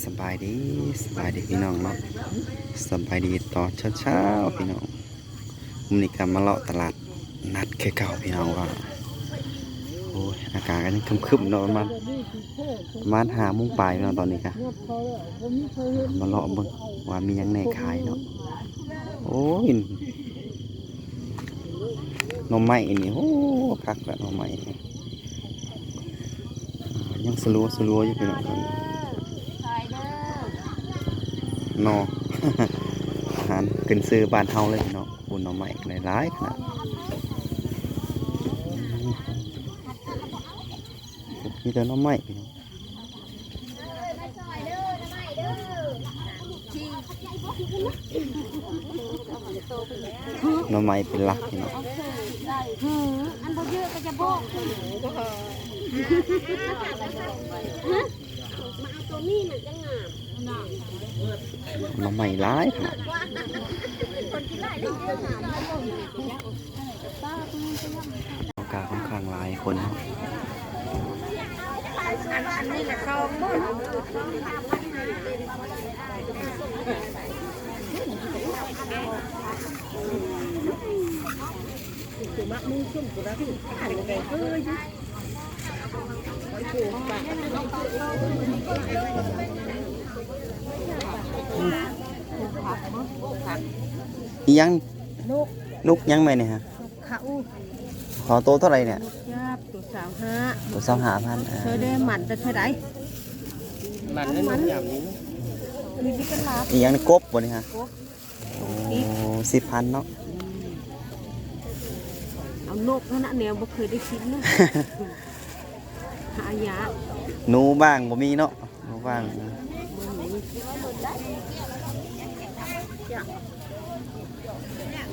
สบายดีสบายดีพี่น้องเนาะสบายดีตอนเช้าๆพี่น้องมื้อนี้ก็มาเลาะตลาดนัดคือเก่าพี่น้องว่าโอ้ยอากาศก็ยังคึมๆเนาะมาณประมาณห้าโมงปลายพี่น้องตอนนี้ก็มาเลาะเบิ่งว่ามียังแหน่ขายเนาะโอ้ยน่อไม้นี่โอ้คักละหน่อไม้ยังสลัวสลัวอยู่พี่น้องตอนนี้ นออาหารขึ้นซื้อบ้านเฮาเลยเนาะปุ่นหน่อไม้หลายๆขนาดมีแต่หน่อไม้พี่น้องหน่อไม้เป็นหลักพี่น้องอันบ่เยอะก็จะบอก มาเอาตัวนี้มันจะงามหน่อไม้ายขนาดคนที่ไล่เรื่อามอากาศค่อนข้างหลายคนเนาะอันนี้แหละซองบ่นอี หยังลูกลูกยังไหมเนี่ยฮะเขาขอโตเท่าไหร่เนี่ยยาบตัวสาวห้าตัวสองหาพันเคยได้หมันแต่เท่าไหร่มันนั่นมันอย่างนี้มีที่กันลาบอีหยังนี่กบบ่นี่ฮะกบโอ้สิบพันเนาะเอานกนั่นน่ะแนวบ่เคยได้กินนะ หายาหนูบ้างบ่มีเนาะหนูบ้าง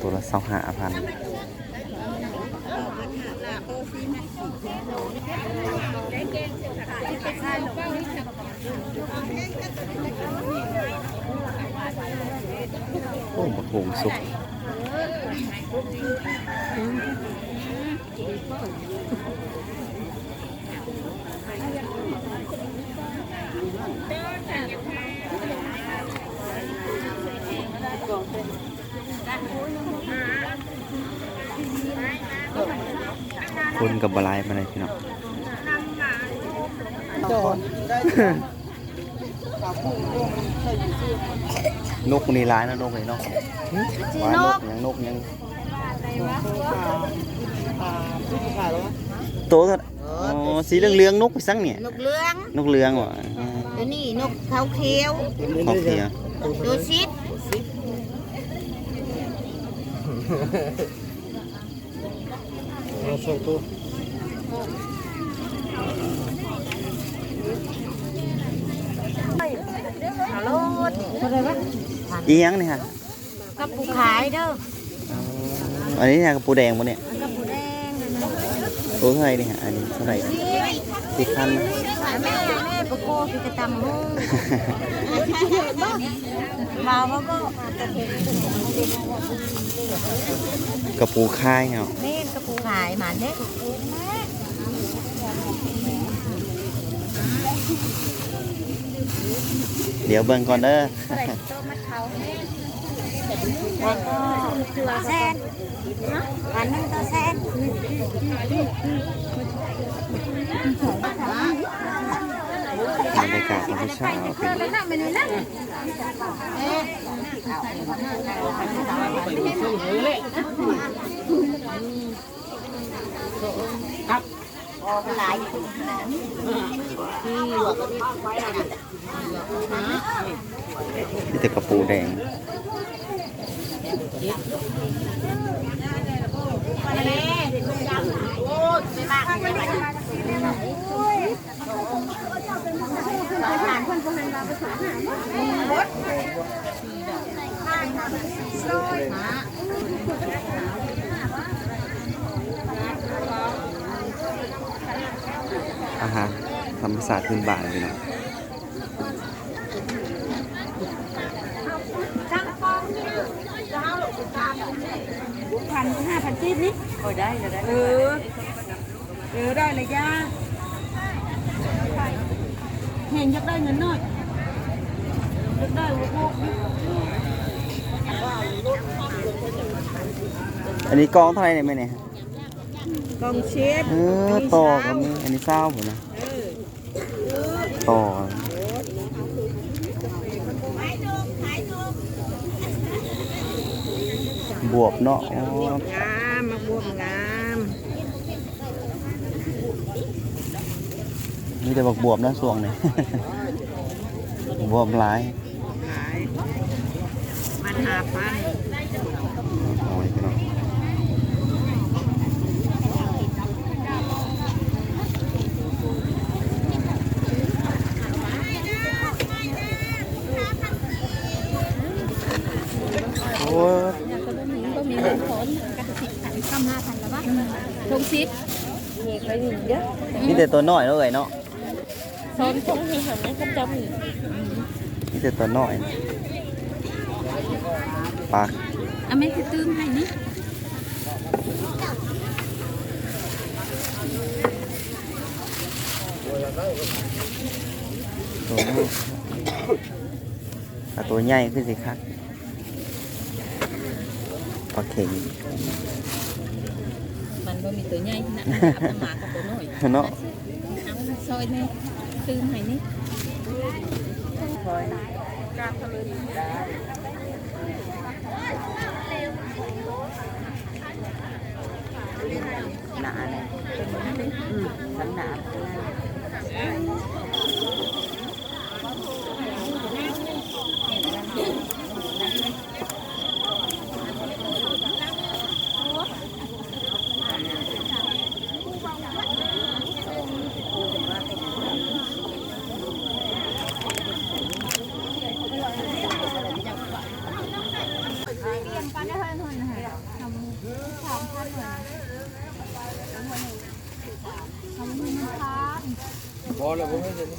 ตัวละสองห้าพันโอ้บะโขงสุก คนกับบหลายมาเลยพี่น้องจอดได้ปากพุ่งลงใช่อยู่ที่นกนี่ร้ายนะนกนี่เนาะว่านกยังนกยังป่าป่าที่ขา ยแล้ววะโตเท่าอ๋อสีเหลืองๆนกไปสังเนี่ยนกเลื้องนกเหลืองว่ะตัวนี้นกเขาเขียวขอบเสียดูซิดเราส่งตัวฮัลโหลอะไรวะอีหยังนี่ฮะกระปุกขายเด้ออันนี้เนี่ยกระปูแดงบ่เนี่ย กระปุกแดงนั่นน่ะ ตัวเท่าไหร่นี่ฮะอันนี้เท่าไหร่สิบพันนะแม่แม่ปะโก้คือกระตำหูมาว่าก็กระปูค่ายเนาะแม่กระปุกขายหมาเนี่ยเดี๋ยวเบิ่งก่อนเด้อ ตัวแซนอันนึงตัวแซนบรรยากาศธรรมชาติเป็นหลายมีแต่กระปูแดง อาหารธรรมศาสตร์พื้นบ้านพี่น้องพันห้าพันจีบนี่ก็ได้ก็ได้เออเออได้เลยย่าเห็นอยากได้เงินหน่อยอันนี้กองเท่าไหร่เนี่ยแม่เนี่ยกองเชฟเออต่อกับนี่อันนี้เศร้าผมนะต่อ บวบเนาะอ๋องามมาบวมงามมีแต่บอกบวบนะส่วงเนี่ยบวบหลายขายมันหาปัน เอาไว้พี่น้องโอ้ย ก็บ่มีบ่มีเงินผลกระสิบพันคำห้าพันแล้ววะทงซิป มีใครอยู่เยอะมีแต่ตัวน้อยเนาะเอ้ยเนาะซ้อนทงให้หันนะคันจำนี่มีแต่ตัวน้อยปากอะแม่คือตื้มให้นี่ตัวน้อยถ้าตัวใหญ่ขึ้นสิครับปลาเข็ง บ่มีตัวใหญ่นะเอาหมากับตัวน้อยเนาะเอาซอยนี่ตื้มให้นี่หนาเลยอืมมันหนา แล้วผมไม่เห็น